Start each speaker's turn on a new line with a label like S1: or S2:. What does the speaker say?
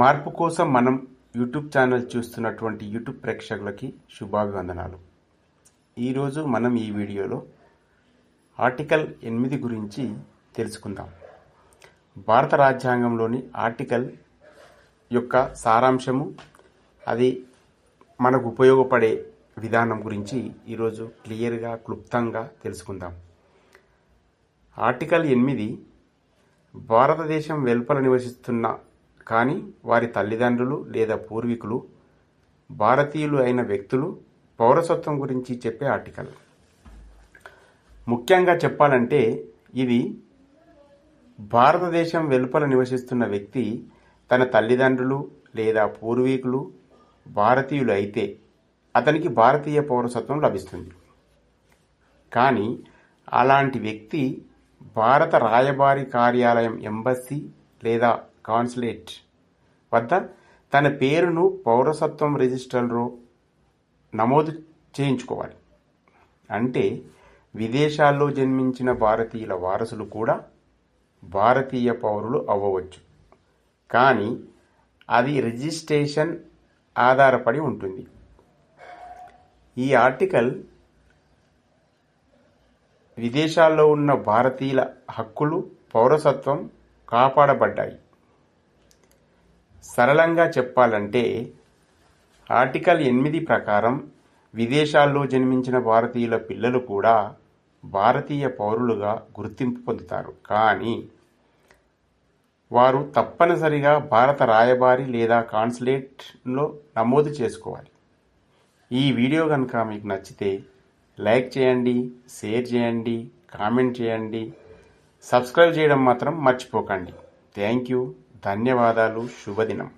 S1: మార్పు కోసం మనం యూట్యూబ్ ఛానల్ చూస్తున్నటువంటి యూట్యూబ్ ప్రేక్షకులకి శుభాభివందనాలు. ఈరోజు మనం ఈ వీడియోలో ఆర్టికల్ ఎనిమిది గురించి తెలుసుకుందాం. భారత రాజ్యాంగంలోని ఆర్టికల్ యొక్క సారాంశము అది మనకు ఉపయోగపడే విధానం గురించి ఈరోజు క్లియర్గా క్లుప్తంగా తెలుసుకుందాం. ఆర్టికల్ ఎనిమిది భారతదేశం వెలుపల నివసిస్తున్న కానీ వారి తల్లిదండ్రులు లేదా పూర్వీకులు భారతీయులు అయిన వ్యక్తులు పౌరసత్వం గురించి చెప్పే ఆర్టికల్. ముఖ్యంగా చెప్పాలంటే ఇది భారతదేశం వెలుపల నివసిస్తున్న వ్యక్తి తన తల్లిదండ్రులు లేదా పూర్వీకులు భారతీయులు అయితే అతనికి భారతీయ పౌరసత్వం లభిస్తుంది. కానీ అలాంటి వ్యక్తి భారత రాయబారి కార్యాలయం ఎంబసీ లేదా కాన్సులేట్ వద్ద తన పేరును పౌరసత్వం రిజిస్టర్లో నమోదు చేయించుకోవాలి. అంటే విదేశాల్లో జన్మించిన భారతీయుల వారసులు కూడా భారతీయ పౌరులు అవ్వవచ్చు. కానీ అది రిజిస్ట్రేషన్ ఆధారపడి ఉంటుంది. ఈ ఆర్టికల్ విదేశాల్లో ఉన్న భారతీయుల హక్కులు పౌరసత్వం కాపాడబడ్డాయి. సరళంగా చెప్పాలంటే ఆర్టికల్ ఎనిమిది ప్రకారం విదేశాల్లో జన్మించిన భారతీయుల పిల్లలు కూడా భారతీయ పౌరులుగా గుర్తింపు పొందుతారు. కానీ వారు తప్పనిసరిగా భారత రాయబారి లేదా కాన్సులేట్లో నమోదు చేసుకోవాలి. ఈ వీడియో కనుక మీకు నచ్చితే లైక్ చేయండి షేర్ చేయండి కామెంట్ చేయండి. సబ్స్క్రైబ్ చేయడం మాత్రం మర్చిపోకండి. Thank you. ధన్యవాదాలు. శుభదినం.